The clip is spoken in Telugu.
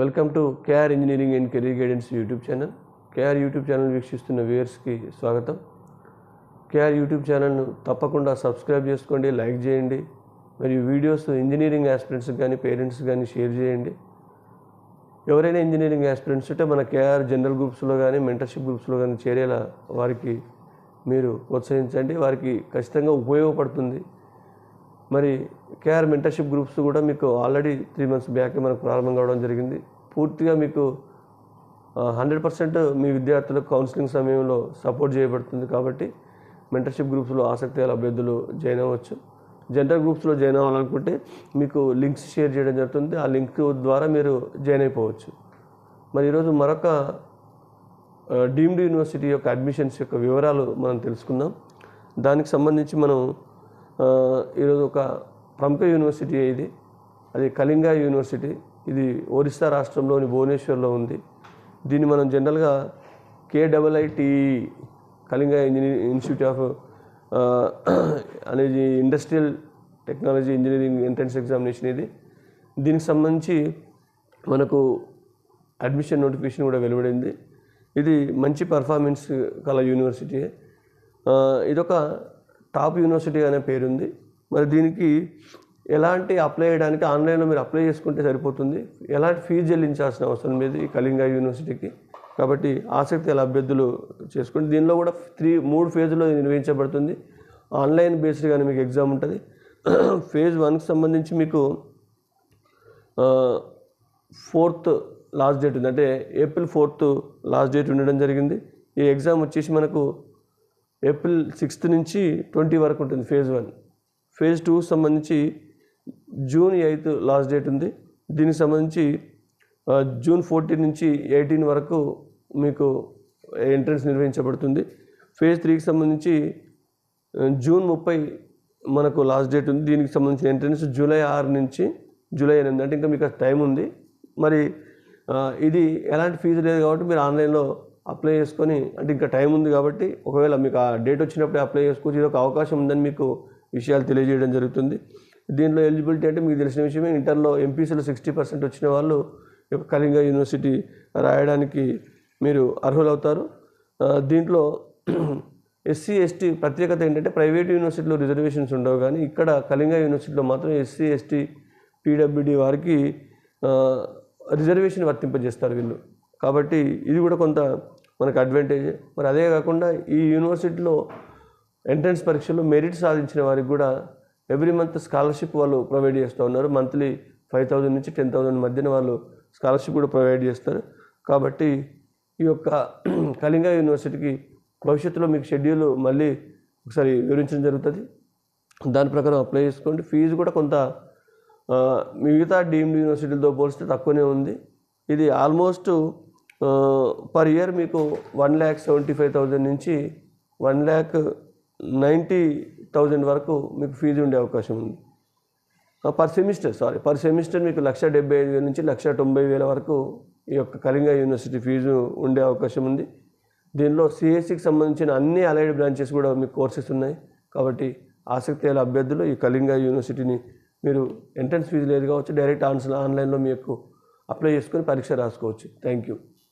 Welcome to KR engineering and career guidance YouTube channel. KR YouTube channel వీక్షిస్తున్న వ్యూయర్స్కి స్వాగతం. కేఆర్ యూట్యూబ్ ఛానల్ను తప్పకుండా సబ్స్క్రైబ్ చేసుకోండి లైక్ చేయండి మరియు వీడియోస్ ఇంజనీరింగ్ ఆస్పిరెంట్స్ కానీ పేరెంట్స్ కానీ షేర్ చేయండి. ఎవరైనా ఇంజనీరింగ్ ఆస్పిరెంట్స్ ఉంటే మన కేఆర్ జనరల్ గ్రూప్స్లో కానీ మెంటర్షిప్ గ్రూప్స్లో కానీ చేరేలా వారికి మీరు ప్రోత్సహించండి. వారికి ఖచ్చితంగా ఉపయోగపడుతుంది. మరి కేఆర్ మెంటర్షిప్ గ్రూప్స్ కూడా మీకు ఆల్రెడీ త్రీ మంత్స్ బ్యాక్ మనకు ప్రారంభం కావడం జరిగింది. పూర్తిగా మీకు హండ్రెడ్ పర్సెంట్ మీ విద్యార్థులకు కౌన్సిలింగ్ సమయంలో సపోర్ట్ చేయబడుతుంది కాబట్టి మెంటర్షిప్ గ్రూప్స్లో ఆసక్తి గల అభ్యర్థులు జాయిన్ అవ్వచ్చు. జనరల్ గ్రూప్స్లో జాయిన్ అవ్వాలనుకుంటే మీకు లింక్స్ షేర్ చేయడం జరుగుతుంది. ఆ లింక్ ద్వారా మీరు జాయిన్ అయిపోవచ్చు. మరి ఈరోజు మరొక డీమ్డ్ యూనివర్సిటీ యొక్క అడ్మిషన్స్ యొక్క వివరాలు మనం తెలుసుకుందాం. దానికి సంబంధించి మనం ఈరోజు ఒక ప్రముఖ యూనివర్సిటీ ఇది. అది కళింగ యూనివర్సిటీ. ఇది ఒరిస్సా రాష్ట్రంలోని భువనేశ్వర్లో ఉంది. దీన్ని మనం జనరల్గా కేడబ్ల్ఐటిఈ కళింగ ఇంజనీరింగ్ ఇన్స్టిట్యూట్ ఆఫ్ అనేది industrial technology engineering entrance examination ఇది. దీనికి సంబంధించి మనకు అడ్మిషన్ నోటిఫికేషన్ కూడా వెలువడింది. ఇది మంచి పర్ఫార్మెన్స్ కల యూనివర్సిటీ. ఇదొక టాప్ యూనివర్సిటీ అనే పేరుంది. మరి దీనికి ఎలాంటి అప్లై చేయడానికి ఆన్లైన్లో మీరు అప్లై చేసుకుంటే సరిపోతుంది? ఎలాంటి ఫీజు చెల్లించాల్సిన అవసరం లేదు ఈ కళింగ యూనివర్సిటీకి. కాబట్టి ఆసక్తి గల అభ్యర్థులు చేసుకోండి. దీనిలో కూడా త్రీ మూడు ఫేజ్లో నిర్వహించబడుతుంది. ఆన్లైన్ బేస్డ్గానే మీకు ఎగ్జామ్ ఉంటుంది. ఫేజ్ వన్కి సంబంధించి మీకు ఫోర్త్ లాస్ట్ డేట్ ఉంది. అంటే ఏప్రిల్ ఫోర్త్ లాస్ట్ డేట్ ఉండడం జరిగింది. ఈ ఎగ్జామ్ వచ్చేసి మనకు ఏప్రిల్ సిక్స్త్ నుంచి ట్వంటీ వరకు ఉంటుంది ఫేజ్ వన్. ఫేజ్ టూ సంబంధించి జూన్ ఎయిత్ లాస్ట్ డేట్ ఉంది. దీనికి సంబంధించి జూన్ ఫోర్టీన్ నుంచి ఎయిటీన్ వరకు మీకు ఎంట్రన్స్ నిర్వహించబడుతుంది. ఫేజ్ త్రీకి సంబంధించి జూన్ ముప్పై మనకు లాస్ట్ డేట్ ఉంది. దీనికి సంబంధించిన ఎంట్రన్స్ జూలై ఆరు నుంచి జూలై ఎనిమిది. అంటే ఇంకా మీకు టైం ఉంది. మరి ఇది ఎలాంటి ఫీజు లేదు కాబట్టి మీరు ఆన్లైన్లో అప్లై చేసుకొని అంటే ఇంకా టైం ఉంది కాబట్టి ఒకవేళ మీకు ఆ డేట్ వచ్చినప్పుడే అప్లై చేసుకోవచ్చు. ఇది ఒక అవకాశం ఉందని మీకు విషయాలు తెలియజేయడం జరుగుతుంది. దీంట్లో ఎలిజిబిలిటీ అంటే మీకు తెలిసిన విషయమే ఇంటర్లో ఎంపీసీలో సిక్స్టీ పర్సెంట్ వచ్చిన వాళ్ళు యొక్క కళింగ యూనివర్సిటీ రాయడానికి మీరు అర్హులవుతారు. దీంట్లో ఎస్సీ ఎస్టీ ప్రత్యేకత ఏంటంటే ప్రైవేట్ యూనివర్సిటీలో రిజర్వేషన్స్ ఉండవు కానీ ఇక్కడ కళింగ యూనివర్సిటీలో మాత్రం ఎస్సీ ఎస్టీ పీడబ్ల్యూడి వారికి రిజర్వేషన్ వర్తింపజేస్తారు వీళ్ళు. కాబట్టి ఇది కూడా కొంత మనకు అడ్వాంటేజ్ మరి అదే కాకుండా ఈ యూనివర్సిటీలో ఎంట్రన్స్ పరీక్షలో మెరిట్ సాధించిన వారికి కూడా ఎవ్రీ మంత్ స్కాలర్షిప్ వాళ్ళు ప్రొవైడ్ చేస్తూ ఉన్నారు. మంత్లీ ఫైవ్ థౌజండ్ నుంచి టెన్ థౌజండ్ మధ్యన వాళ్ళు స్కాలర్షిప్ కూడా ప్రొవైడ్ చేస్తారు. కాబట్టి ఈ యొక్క కళింగ యూనివర్సిటీకి భవిష్యత్తులో మీకు షెడ్యూల్ మళ్ళీ ఒకసారి వివరించడం జరుగుతుంది. దాని ప్రకారం అప్లై చేసుకోండి. ఫీజు కూడా కొంత మిగతా డీమ్డ్ యూనివర్సిటీలతో పోలిస్తే తక్కువనే ఉంది. ఇది ఆల్మోస్ట్ పర్ ఇయర్ మీకు one lakh seventy five thousand నుంచి వన్ ల్యాక్ నైంటీ థౌజండ్ వరకు మీకు ఫీజు ఉండే అవకాశం ఉంది. Per semester sorry per semester మీకు లక్ష డెబ్బై ఐదు వేల నుంచి లక్ష తొంభై వేల వరకు ఈ యొక్క కళింగ యూనివర్సిటీ ఫీజు ఉండే అవకాశం ఉంది. దీనిలో సిఎస్సికి సంబంధించిన అన్ని అలైడ్ బ్రాంచెస్ కూడా మీకు కోర్సెస్ ఉన్నాయి. కాబట్టి ఆసక్తి గల అభ్యర్థులు ఈ కళింగ యూనివర్సిటీని మీరు ఎంట్రన్స్ ఫీజు లేదు కావచ్చు డైరెక్ట్ ఆన్సర్ ఆన్లైన్లో మీకు అప్లై చేసుకొని పరీక్ష రాసుకోవచ్చు. Thank you